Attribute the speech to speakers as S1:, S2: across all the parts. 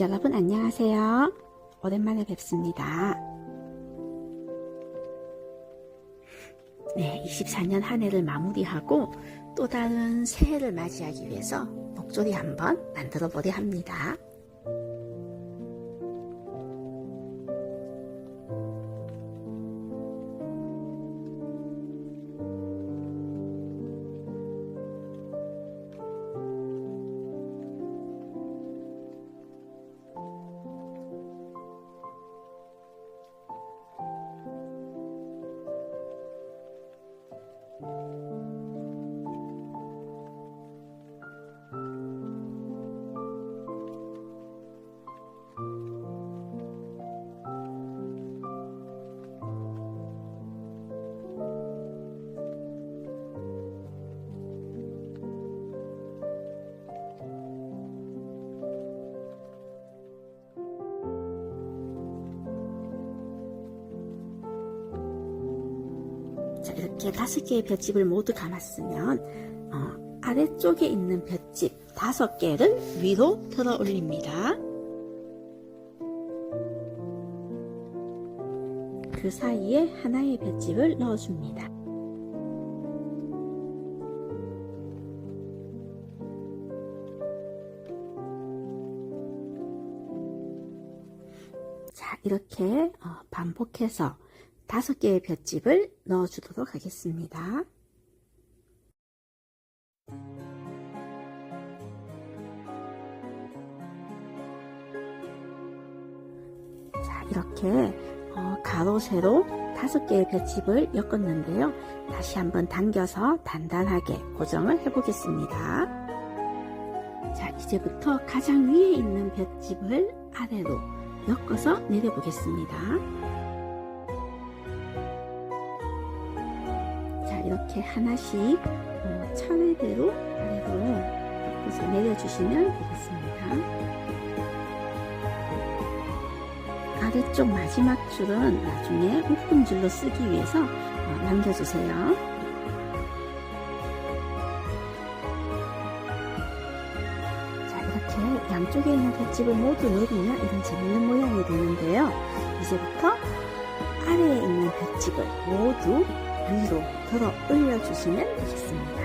S1: 여러분 안녕하세요. 오랜만에 뵙습니다. 네, 24년 한 해를 마무리하고 또 다른 새해를 맞이하기 위해서 목소리 한번 만들어 보려 합니다. 이렇게 다섯 개의 볏짚을 모두 감았으면 어, 아래쪽에 있는 볏짚 다섯 개를 위로 들어 올립니다. 그 사이에 하나의 볏짚을 넣어줍니다. 자, 이렇게 어, 반복해서 다섯 개의 볏짚을 넣어 주도록 하겠습니다. 자, 이렇게 어, 가로, 세로 다섯 개의 볏짚을 엮었는데요. 다시 한번 당겨서 단단하게 고정을 해 보겠습니다. 자, 이제부터 가장 위에 있는 볏짚을 아래로 엮어서 내려 보겠습니다. 이렇게 하나씩 어, 차례대로 아래로 엮어서 내려주시면 되겠습니다. 아래쪽 마지막 줄은 나중에 묶음줄로 쓰기 위해서 어, 남겨주세요. 자, 이렇게 양쪽에 있는 볏짚을 모두 내리면 이런 재밌는 모양이 되는데요. 이제부터 아래에 있는 볏짚을 모두 위로 들어 올려주시면 되겠습니다.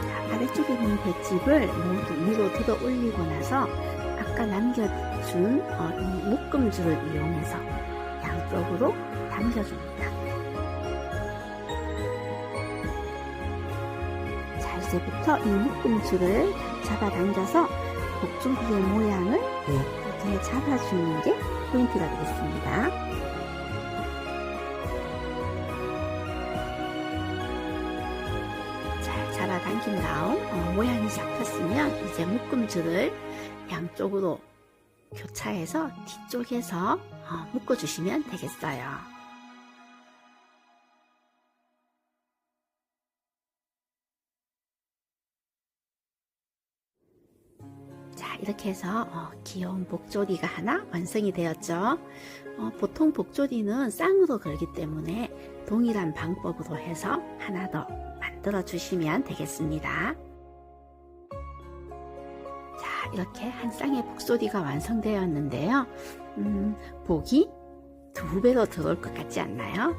S1: 자, 아래쪽에 있는 볏짚을 모두 위로 들어 올리고 나서 아까 남겨준 어, 이 묶음줄을 이용해서 양쪽으로 당겨줍니다. 자, 이제부터 이 묶음줄을 잡아당겨서 복조기의 모양을 예쁘게 잡아주는 게 포인트가 되겠습니다. 당긴 다음 어, 모양이 잡혔으면 이제 묶음줄을 양쪽으로 교차해서 뒤쪽에서 어, 묶어주시면 되겠어요. 자, 이렇게 해서 어, 귀여운 복조리가 하나 완성이 되었죠. 어, 보통 복조리는 쌍으로 걸기 때문에 동일한 방법으로 해서 하나 더 만들어 주시면 되겠습니다. 자, 이렇게 한 쌍의 복소리가 완성되었는데요. 음, 복이 두 배로 들어올 것 같지 않나요?